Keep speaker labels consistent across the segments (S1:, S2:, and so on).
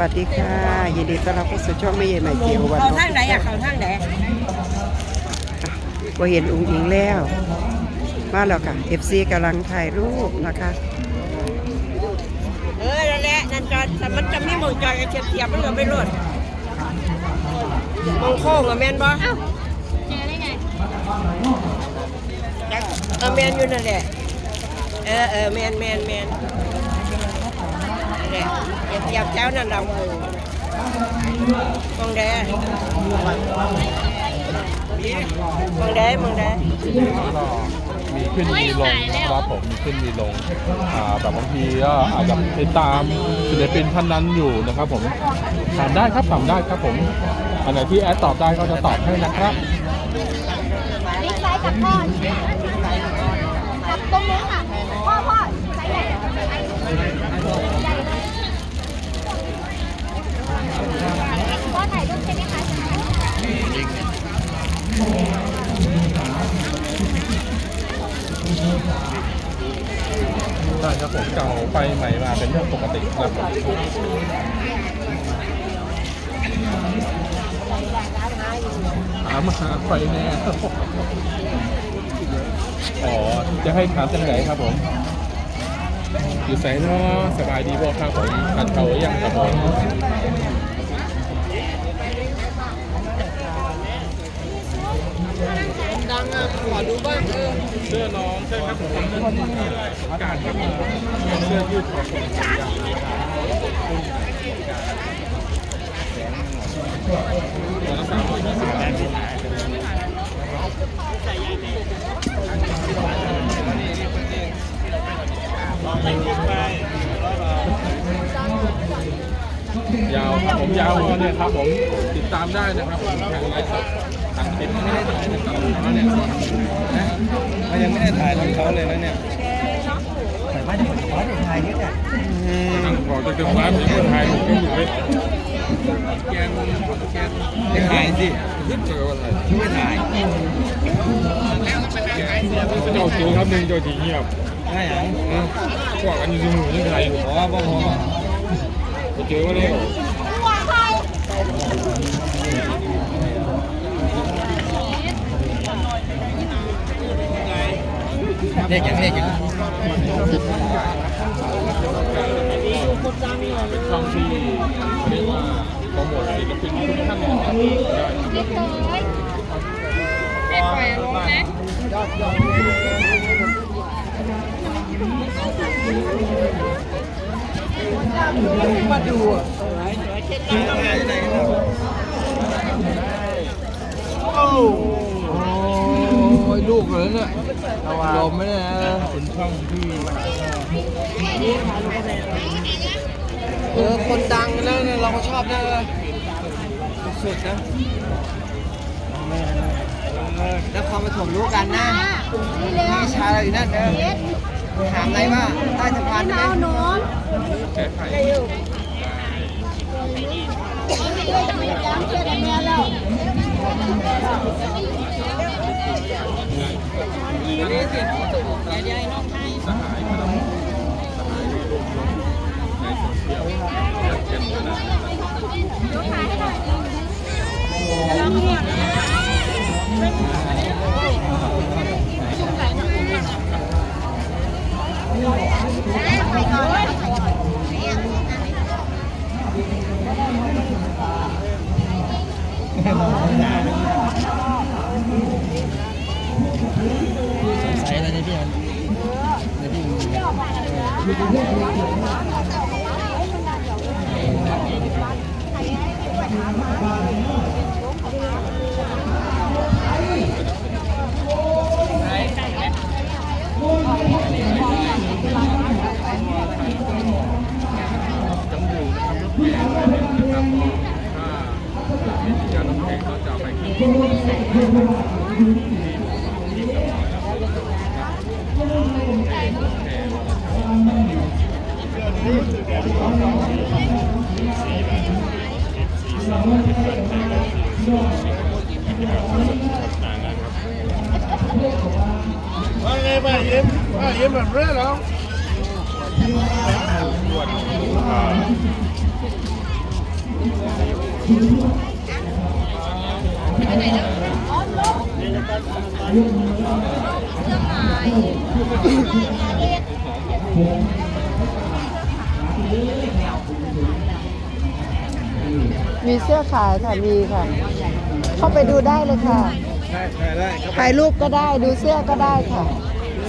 S1: วัสดีค่ะ ยินดีต้อนรับเข้าสู่ช่องไม่ใหญ่ใหม่เกี่ยววัน
S2: เขา
S1: เนาะ
S2: ทางไหนอะเขาทางไหน
S1: ว่าเห็นอุ้งอิงแล้ว มาแล้วค่ะ FC กำลังถ่ายรูปนะคะ
S2: เออนั่นแหละนั่นจอดแต่มันจะมีหมองจอดกับเทียบเทียบมันก็ไม่รอดมองโค้งอะแมนบ่เอ้าเจอได้ไงเออแมนอยู่นั่นแหละ เออเออแมนแมนแมน นั่นแหละเทียบเทียบเจ้านั่นเราเออมองแดงมองแดงมองแดง
S3: ก็มีขึ้นมีลงครับผมมีขึ้นมีลงอ่าแบบบางทีก็อาจจะติดตามศิลปินท่านนั้นอยู่นะครับ ผมถามได้ครับถามได้ครับผมอันไหนที่แอดตอบได้ก็จะตอบให้นะครับ
S4: บิ๊กไซส์กับพ่อกับตรงนู้นค่ะพ่อพ่อไซส์ใหญ่
S3: ผมเก่าไปใหม่มาเป็นเรื่องปกติครับถามหาไปแน่อ๋อ จะให้ถามจังไหนครับผม อยู่ไสเนาะสบายดีบ่ครับผมทานเขาหรือยังครับผม
S2: ดังอะขอดูบ้าง
S3: สื้อน้องใช่ครับผมเสื้อที่การครับเสื้อยืดคองผมยาวครับผมยาวเนี่ยครับผมติดตามได้นะครับผมทางไลฟ์สดทางติดไม่ได้ถ่ายนะครับ เนี่ย
S5: มันยังไม่ได้ถ่ายทำเขาเลยนะเนี่ย
S3: นั่งขอจะถึงร้านมีคนถ่ายรูปก็อยู่เลยแกนแกน
S5: ไม่ถ่ายสิ
S3: ขึ้นเจออะไร
S5: ไม่ถ่าย
S3: เจ้าจูครับหนึ่งเจ้าจีเงียบ
S5: ได้ยัง
S3: พวกอันนี้ดูนี่เป็นไรอยู่
S5: เพราะว่าพ่อพ่อ
S3: เจอว่าเนี่ย
S5: เรียกอย่างเรียกอย่าง
S3: เป็นช่องที่เรียกว่าโปรโมทศิลปินทุกท่านได้
S4: บิ๊กไซส์ไม่ปล่อยลงนะ
S2: มาดูอะ
S5: โอ้ยลูกเลยเนี่ย ยอมไม่ได้นะ
S3: เป็นช่องที่
S5: เออคนดังแล้วเนี่ยเราก็ชอบนะสุดๆนะแล้วความมาถมรู้กันนะ
S4: นี่เร็ว
S5: พี่ชายเราอยู่นั่นเด้อถามไงว่าใต้สะพานได้
S4: เมา
S5: ไหม
S4: หนู
S3: แก้ไข
S4: ย้ำเชื่อแต่เมียแล้ว
S3: สหายครับสหายรวมในโซเชียลเช่นขนาด
S5: ใส่อะไรเนี่ยพี่อันเนี่ยพี่ำ
S3: อยู่นะครับรถแพงนะครับถ้ามีการรถแพงก็จะเอาไปขึ้น
S5: ว่าไงป้ายิ้มป้ายิ้มแบบเรื่อเหรอ
S3: ส่วนอ่า
S1: มีเสื้อขายค่ะ มีค่ะ เข้าไปดูได้เลยค่ะถ่ายรูปก็ได้ดูเสื้อก็ได้ค่ะ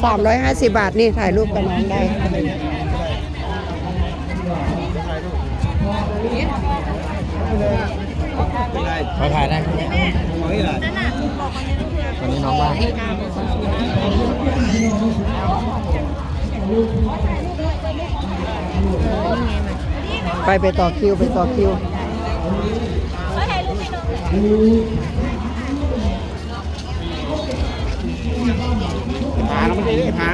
S1: 350 บาทนี่ถ่ายรูปกับน้องได้
S5: มาถ่ายได้ครับของนี่แหละวันนี้น้องว่าง
S1: ไปไปต่อคิวไปต่อคิว
S5: หาแล้วไม่ได้หา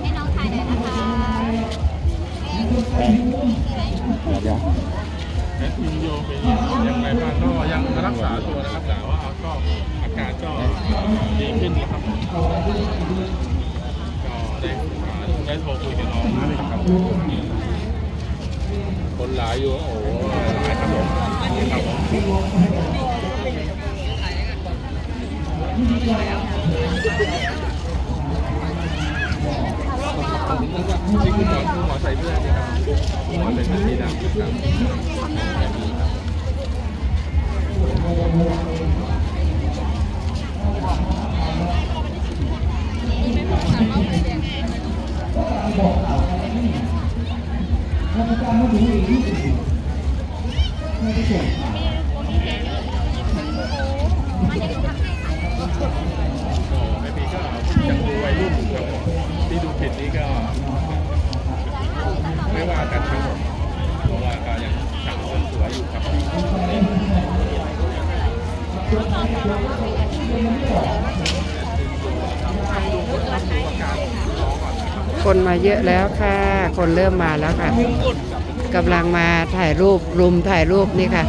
S4: ให้น้องถ่ายหน่อยนะคะ
S3: แอดมินโยเป็นอย่างไรบ้างก็ยังรักษาตัวนะครับแต่ว่าก็อาการก็ดีขึ้นนะครับ ได้ได้โทรคุยกับน้องนะครับ คนหลายอยู่ โอ้โหหลายครับผมครับผมที่คุณหมอคุณหมอใส่เสื้อนี่ครับคุณหมอใส่เสื้อสีดำครับ ก็ไอพีก็ยังดูวัยรุ่นอยู่ครับที่ดูผิดนี่ก็ไม่ว่ากันทั้งหมดเพราะว่าก็ยังสาวสวยอยู่ครับ
S1: คนมาเยอะแล้วค่ะ คนเริ่มมาแล้วค่ะ กำลังมาถ่ายรูปรุมถ่ายรูปนี่ค่ะ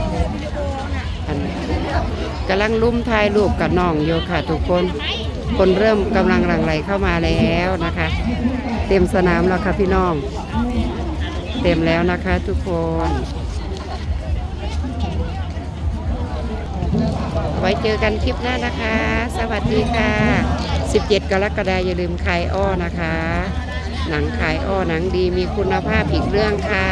S1: กำลังรุมถ่ายรูปกับน้องโยค่ะ ทุกคน คนเริ่มกำลังหลั่งไหลเข้ามาแล้วนะคะ เต็มสนามแล้วค่ะพี่น้อง เต็มแล้วนะคะทุกคนไว้เจอกันคลิปหน้านะคะ สวัสดีค่ะ 17 กรกฎาคมอย่าลืมขายอ้อนะคะ หนังขายอ้อหนังดีมีคุณภาพอีกเรื่องค่ะ